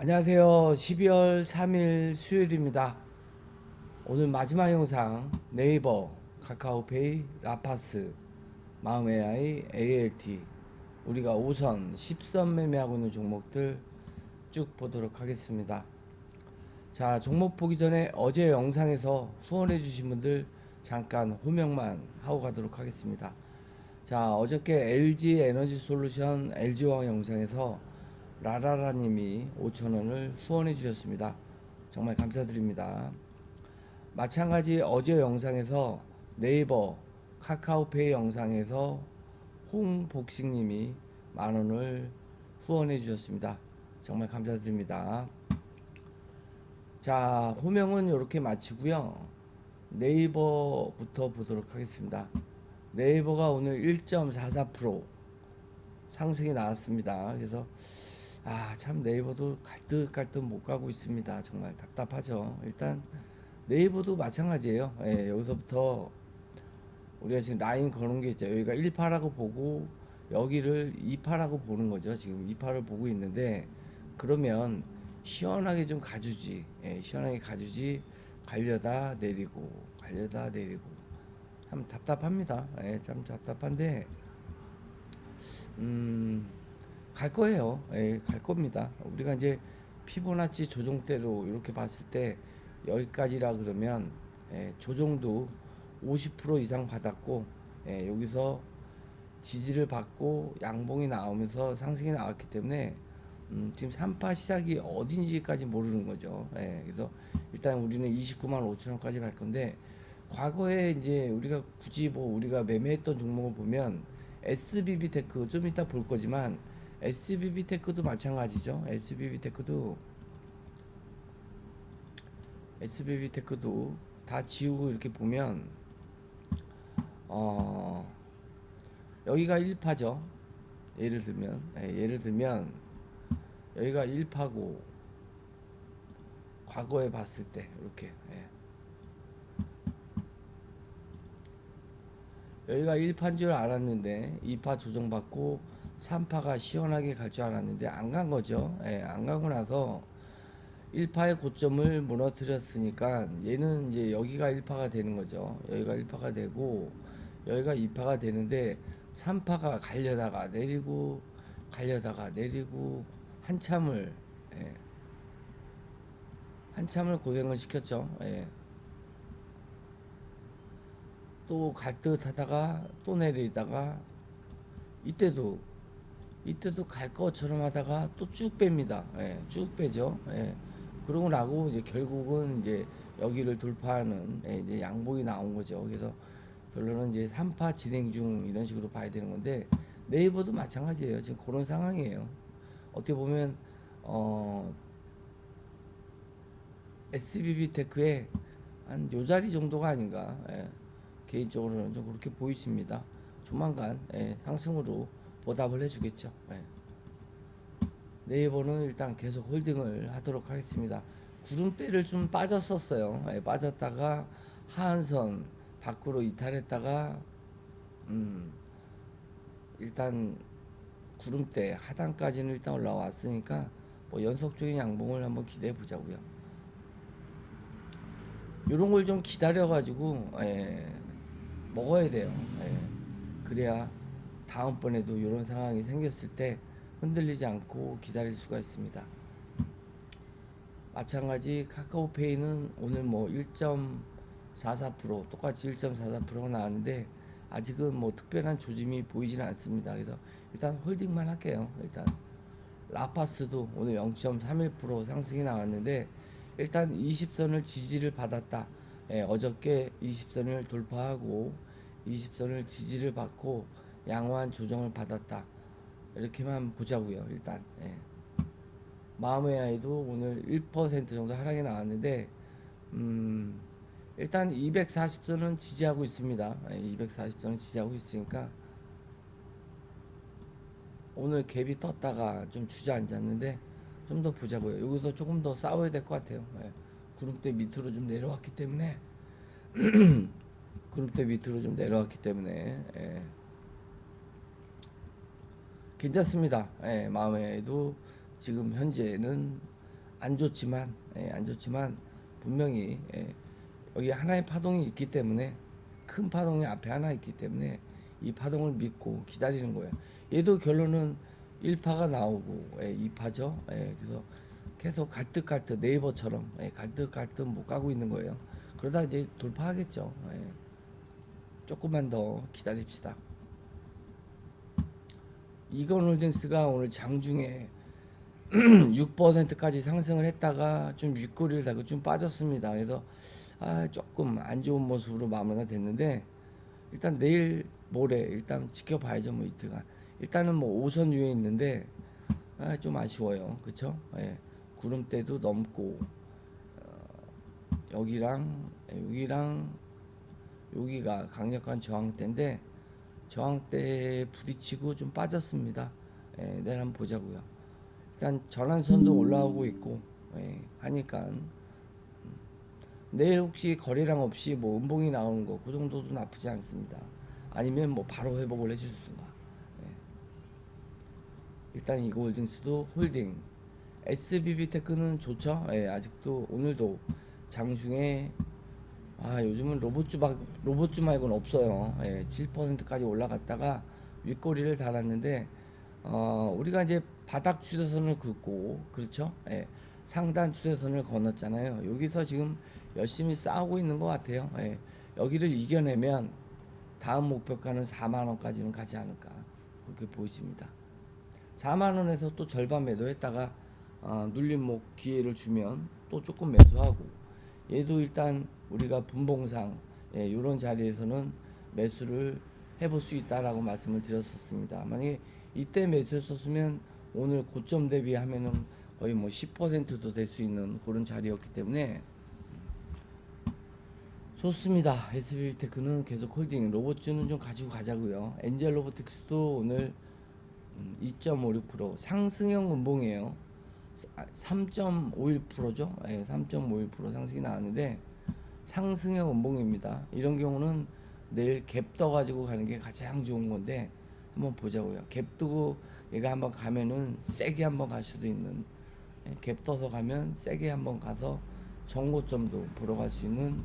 안녕하세요. 12월 3일 수요일입니다. 오늘 마지막 영상 네이버, 카카오페이, 라파스, 마음AI, ALT 우리가 5선, 10선 매매하고 있는 종목들 쭉 보도록 하겠습니다. 자, 종목 보기 전에 어제 영상에서 후원해 주신 분들 잠깐 호명만 하고 가도록 하겠습니다. 자, 어저께 LG 에너지 솔루션 LG왕 영상에서 라라라님이 5천원을 후원해 주셨습니다. 정말 감사드립니다. 마찬가지 어제 영상에서 네이버 카카오페이 영상에서 홍복식님이 만원을 후원해 주셨습니다. 정말 감사드립니다. 자, 호명은 이렇게 마치고요. 네이버부터 보도록 하겠습니다. 네이버가 오늘 1.44% 상승이 나왔습니다. 그래서 아, 참 네이버도 갈듯갈듯 못 가고 있습니다. 정말 답답하죠. 일단 네이버도 마찬가지예요. 예, 여기서부터 우리가 지금 라인 거는 게 있죠. 여기가 1파라고 보고 여기를 2파라고 보는 거죠. 지금 2파를 보고 있는데 그러면 시원하게 좀 가주지. 예, 시원하게 가주지. 가려다 내리고 가려다 내리고 참 답답합니다. 예, 참 답답한데 음. 갈 거예요. 예, 갈 겁니다. 우리가 이제 피보나치 조정대로 이렇게 봤을 때 여기까지라 그러면 예, 조정도 50% 이상 받았고 예, 여기서 지지를 받고 양봉이 나오면서 상승이 나왔기 때문에 음, 지금 3파 시작이 어딘지까지 모르는 거죠. 예, 그래서 일단 우리는 29만 5천 원까지 갈 건데 과거에 이제 우리가 굳이 뭐 우리가 매매했던 종목을 보면 SBB 테크 좀 이따 볼 거지만 SBB 테크도 마찬가지죠. SBB 테크도 SBB 테크도 다 지우고 이렇게 보면 어 여기가 1파죠. 예를 들면 예, 예를 들면 여기가 1파고 과거에 봤을 때 이렇게 예. 여기가 1파인 줄 알았는데 2파 조정받고 3파가 시원하게 갈 줄 알았는데 안 간 거죠. 예, 안 가고 나서 1파의 고점을 무너뜨렸으니까 얘는 이제 여기가 1파가 되는 거죠. 여기가 1파가 되고 여기가 2파가 되는데 3파가 갈려다가 내리고 갈려다가 내리고 한참을 예, 한참을 고생을 시켰죠. 예. 또 갈 듯 하다가 또 내리다가 이때도 이때도 갈 것처럼 하다가 또 쭉 뺍니다. 예, 쭉 빼죠. 예. 그러고 나고 이제 결국은 이제 여기를 돌파하는 예, 이제 양봉이 나온 거죠. 그래서 결론은 이제 3파 진행 중 이런 식으로 봐야 되는 건데 네이버도 마찬가지예요. 지금 그런 상황이에요. 어떻게 보면 어 SBB 테크의 한 요 자리 정도가 아닌가 예, 개인적으로는 좀 그렇게 보이십니다. 조만간 예, 상승으로 보답을 해주겠죠. 예. 네이버는 일단 계속 홀딩을 하도록 하겠습니다. 구름대를 좀 빠졌었어요. 예, 빠졌다가 하한선 밖으로 이탈했다가 음, 일단 구름대 하단까지는 일단 올라왔으니까 뭐 연속적인 양봉을 한번 기대해 보자고요. 이런 걸 좀 기다려 가지고 예, 먹어야 돼요. 예, 그래야 다음번에도 이런 상황이 생겼을 때 흔들리지 않고 기다릴 수가 있습니다. 마찬가지 카카오페이는 오늘 뭐 1.44% 똑같이 1.44%가 나왔는데 아직은 뭐 특별한 조짐이 보이지는 않습니다. 그래서 일단 홀딩만 할게요. 일단 라파스도 오늘 0.31% 상승이 나왔는데 일단 20선을 지지를 받았다. 예, 어저께 20선을 돌파하고 20선을 지지를 받고 양호한 조정을 받았다. 이렇게만 보자고요. 일단 예. 마음의 아이도 오늘 1% 정도 하락이 나왔는데 음, 일단 240선은 지지하고 있습니다. 예, 240선은 지지하고 있으니까 오늘 갭이 떴다가 좀 주저앉았는데 좀 더 보자고요. 여기서 조금 더 싸워야 될 것 같아요. 예. 구름대 밑으로 좀 내려왔기 때문에 구름대 밑으로 좀 내려왔기 때문에 예. 괜찮습니다. 예, 마음에도 지금 현재는 안 좋지만 예, 안 좋지만 분명히 예, 여기 하나의 파동이 있기 때문에 큰 파동이 앞에 하나 있기 때문에 이 파동을 믿고 기다리는 거예요. 얘도 결론은 1파가 나오고 예, 2파죠. 예, 그래서 계속 갈듯갈듯 네이버처럼 예, 갈듯갈듯 못 가고 있는 거예요. 그러다 이제 돌파하겠죠. 예. 조금만 더 기다립시다. 이건홀딩스가 오늘 장중에 6%까지 상승을 했다가 좀 윗꼬리를 달고 좀 빠졌습니다. 그래서 아, 조금 안 좋은 모습으로 마무리가 됐는데 일단 내일 모레 일단 지켜봐야죠 뭐 이틀간 일단은 뭐 5선 위에 있는데 아, 좀 아쉬워요 그쵸 예. 구름대도 넘고 어, 여기랑 여기랑 여기가 강력한 저항대인데 저항대에 부딪히고 좀 빠졌습니다 예, 내일 한번 보자고요 일단 전환선도 올라오고 있고 예, 하니까 내일 혹시 거래량 없이 뭐 음봉이 나오는 거 그 정도도 나쁘지 않습니다. 아니면 뭐 바로 회복을 해주든가. 예. 일단 이고홀딩스도 홀딩. SBB 테크는 좋죠. 예, 아직도 오늘도 장중에 아 요즘은 로봇주 막 로봇주 말고는 없어요. 예, 7%까지 올라갔다가 윗꼬리를 달았는데 어 우리가 이제 바닥 추세선을 긋고 그렇죠. 예, 상단 추세선을 건넜잖아요. 여기서 지금 열심히 싸우고 있는 것 같아요. 예, 여기를 이겨내면 다음 목표가는 4만 원까지는 가지 않을까 그렇게 보여집니다. 4만 원에서 또 절반 매도했다가 어, 눌림목 기회를 주면 또 조금 매수하고 얘도 일단 우리가 분봉상 예, 이런 자리에서는 매수를 해볼 수 있다라고 말씀을 드렸었습니다. 만약에 이때 매수했었으면 오늘 고점 대비하면은 거의 뭐 10%도 될 수 있는 그런 자리였기 때문에 좋습니다. SB테크는 계속 홀딩, 로봇주는 좀 가지고 가자고요. 엔젤 로보틱스도 오늘 음, 2.56% 상승형 음봉이에요. 3.51%죠. 예, 3.51% 상승이 나왔는데 상승형 음봉입니다. 이런 경우는 내일 갭 떠 가지고 가는 게 가장 좋은 건데 한번 보자고요. 갭 뜨고 얘가 한번 가면은 세게 한번 갈 수도 있는 예, 갭 떠서 가면 세게 한번 가서 정고점도 보러 갈 수 있는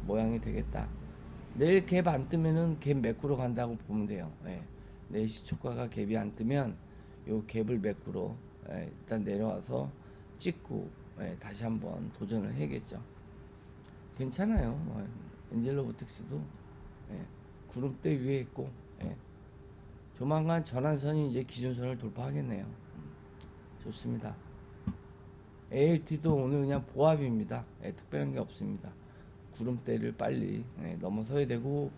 모양이 되겠다. 내일 갭 안 뜨면은 갭 매꾸로 간다고 보면 돼요. 예. 내일 시초가가 갭이 안 뜨면 요 갭을 매꾸로 예, 일단 내려와서 찍고 예, 다시 한번 도전을 해야겠죠. 괜찮아요. 뭐, 엔젤로보틱스도 예, 구름대 위에 있고 예. 조만간 전환선이 이제 기준선을 돌파하겠네요. 음, 좋습니다. ALT도 오늘 그냥 보합입니다. 예, 특별한 게 없습니다. 구름대를 빨리 예, 넘어서야 되고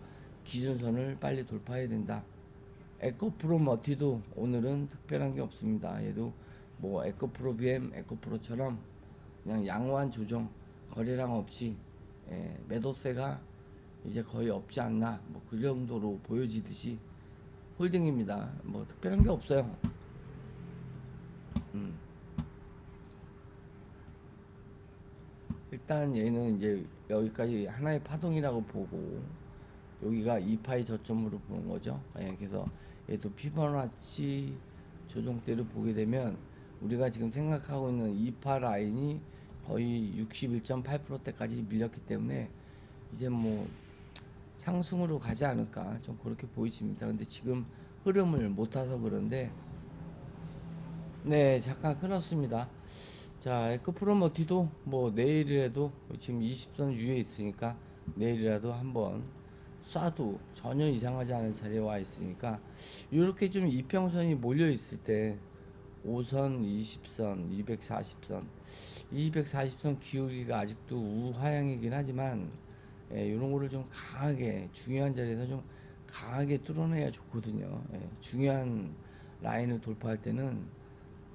기준선을 빨리 돌파해야 된다. 에코프로 머티도 오늘은 특별한 게 없습니다. 얘도 뭐 에코프로 BM, 에코프로처럼 그냥 양호한 조정, 거래량 없이 예, 매도세가 이제 거의 없지 않나 뭐 그 정도로 보여지듯이 홀딩입니다. 뭐 특별한 게 없어요. 음. 일단 얘는 이제 여기까지 하나의 파동이라고 보고 여기가 2파의 저점으로 보는 거죠. 예, 그래서 얘도 피보나치 조정대를 보게 되면 우리가 지금 생각하고 있는 2파 라인이 거의 61.8%대까지 밀렸기 때문에 이제 뭐 상승으로 가지 않을까 좀 그렇게 보이집니다. 근데 지금 흐름을 못 타서 그런데 네 잠깐 끊었습니다. 자 에코프로머티도 뭐 내일이라도 지금 20선 위에 있으니까 내일이라도 한번 쏴도 전혀 이상하지 않은 자리에 와 있으니까 이렇게 좀 이평선이 몰려 있을 때 5선, 20선, 240선, 240선 기울기가 아직도 우하향이긴 하지만 예, 이런 거를 좀 강하게 중요한 자리에서 좀 강하게 뚫어내야 좋거든요. 예, 중요한 라인을 돌파할 때는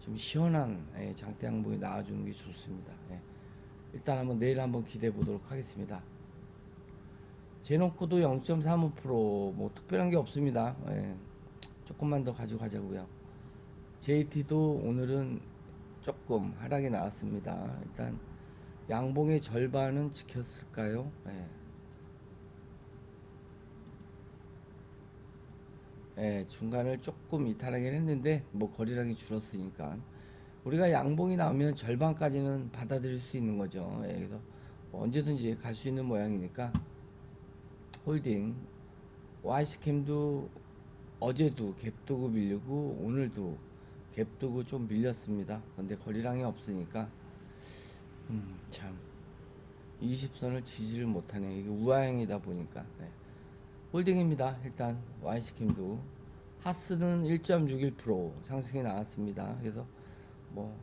좀 시원한 예, 장대 항목이 나와주는 게 좋습니다. 예. 일단 한번 내일 한번 기대해 보도록 하겠습니다. 제노코도 0.35%뭐 특별한 게 없습니다. 예. 조금만 더 가지고 가자고요. JT도 오늘은 조금 하락이 나왔습니다. 일단 양봉의 절반은 지켰을까요? 예. 예, 중간을 조금 이탈하긴 했는데 뭐 거리량이 줄었으니까 우리가 양봉이 나오면 절반까지는 받아들일 수 있는 거죠. 예, 그래서 뭐 언제든지 갈 수 있는 모양이니까 홀딩 와이스캠도 어제도 갭도구 밀리고 오늘도 갭도구 좀 밀렸습니다. 근데 거리량이 없으니까 음, 참 20선을 지지를 못하네. 이게 우하행이다 보니까 네. 홀딩입니다. 일단 와이스캠도 하스는 1.61% 상승이 나왔습니다. 그래서 뭐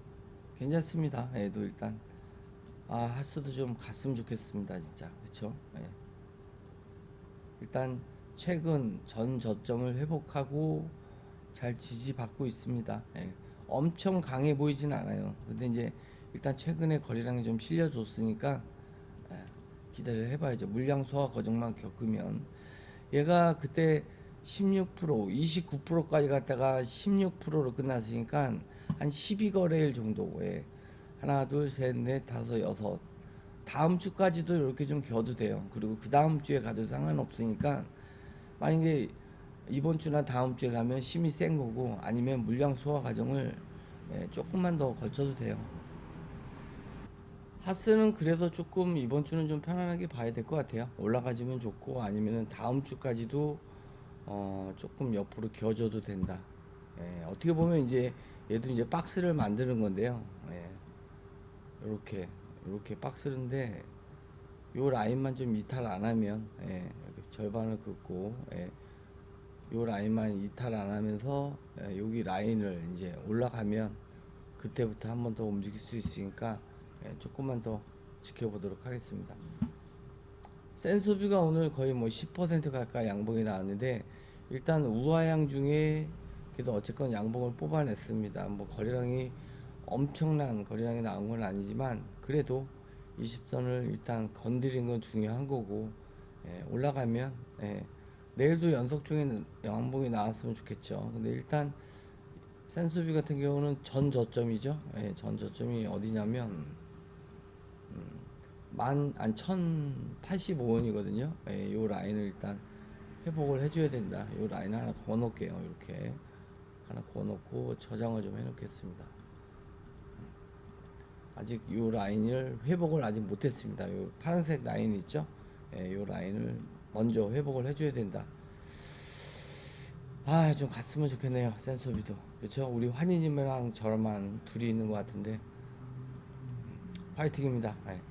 괜찮습니다. 얘도 일단 아 하스도 좀 갔으면 좋겠습니다. 진짜 그쵸? 예. 일단 최근 전 저점을 회복하고 잘 지지받고 있습니다. 예. 엄청 강해 보이진 않아요. 근데 이제 일단 최근에 거래량이 좀 실려줬으니까 예, 기대를 해봐야죠. 물량 소화 과정만 겪으면 얘가 그때 16% 29%까지 갔다가 16%로 끝났으니까 한 12거래일 정도에 하나 둘셋넷 다섯 여섯 다음 주까지도 이렇게 좀 겨도 돼요. 그리고 그 다음 주에 가도 상관없으니까 만약에 이번 주나 다음 주에 가면 심이 센 거고 아니면 물량 소화 과정을 예, 조금만 더 걸쳐도 돼요. 하스는 그래서 조금 이번 주는 좀 편안하게 봐야 될 것 같아요. 올라가주면 좋고 아니면은 다음 주까지도 어 조금 옆으로 겨줘도 된다. 예, 어떻게 보면 이제 얘도 이제 박스를 만드는 건데요. 예, 이렇게 이렇게 박스인데 요 라인만 좀 이탈 안 하면 예, 절반을 긋고 예, 요 라인만 이탈 안 하면서 예, 여기 라인을 이제 올라가면 그때부터 한 번 더 움직일 수 있으니까 예, 조금만 더 지켜보도록 하겠습니다. 센소비가 오늘 거의 뭐 10% 가까이 양봉이 나왔는데 일단 우하양 중에 그래도 어쨌건 양봉을 뽑아냈습니다. 뭐 거래량이 엄청난 거래량이 나온 건 아니지만 그래도 20선을 일단 건드린 건 중요한 거고 예, 올라가면 예, 내일도 연속 중에 양봉이 나왔으면 좋겠죠. 근데 일단 센소비 같은 경우는 전 저점이죠. 예, 전 저점이 어디냐면 만안 1085원이거든요. 예, 요 라인을 일단 회복을 해줘야 된다. 요 라인 하나 그어 놓을게요. 이렇게 하나 그어 놓고 저장을 좀 해놓겠습니다. 아직 요 라인을 회복을 아직 못했습니다. 요 파란색 라인 있죠? 예, 요 라인을 먼저 회복을 해줘야 된다. 아, 좀 갔으면 좋겠네요. 센소비도. 그렇죠? 우리 환희님이랑 저만 둘이 있는 것 같은데 화이팅입니다. 예.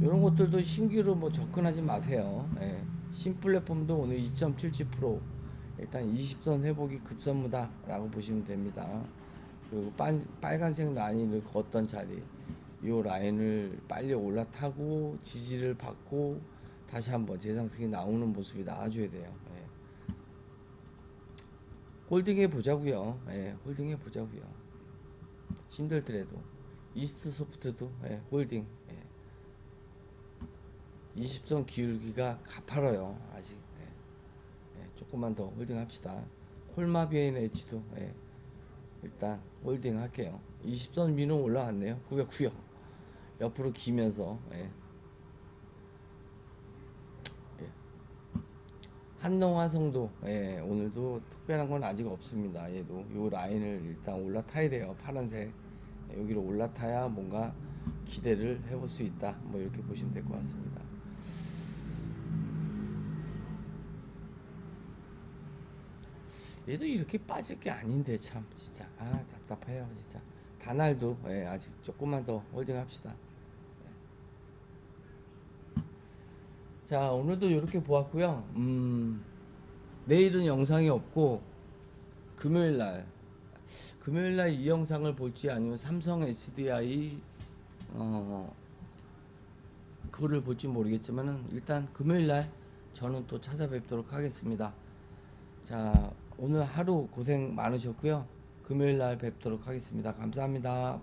이런 것들도 신규로 뭐 접근하지 마세요. 예. 신플랫폼도 오늘 2.77% 일단 20선 회복이 급선무다라고 보시면 됩니다. 그리고 빨, 빨간색 라인을 걷던 자리 이 라인을 빨리 올라타고 지지를 받고 다시 한번 재상승이 나오는 모습이 나와줘야 돼요. 예. 홀딩해 보자고요. 예, 홀딩해 보자고요. 힘들더라도 이스트 소프트도 예, 홀딩. 예. 20선 기울기가 가파라요 아직. 예. 예, 조금만 더 홀딩 합시다. 홀마비엔 H도 예, 일단 홀딩 할게요. 20선 미는 올라왔네요. 구역 구역 옆으로 기면서 예. 예. 한농화성도 예, 오늘도 특별한 건 아직 없습니다. 얘도 요 라인을 일단 올라타야 돼요. 파란색 예, 여기로 올라타야 뭔가 기대를 해볼 수 있다. 뭐 이렇게 보시면 될 것 같습니다. 얘도 이렇게 빠질 게 아닌데 참 진짜 아 답답해요 진짜 다날도 예, 아직 조금만 더 홀딩 합시다 자 오늘도 이렇게 보았고요 음 내일은 영상이 없고 금요일 날 금요일 날 이 영상을 볼지 아니면 삼성 SDI 어 그거를 볼지 모르겠지만은 일단 금요일 날 저는 또 찾아뵙도록 하겠습니다 자 오늘 하루 고생 많으셨고요. 금요일 날 뵙도록 하겠습니다. 감사합니다.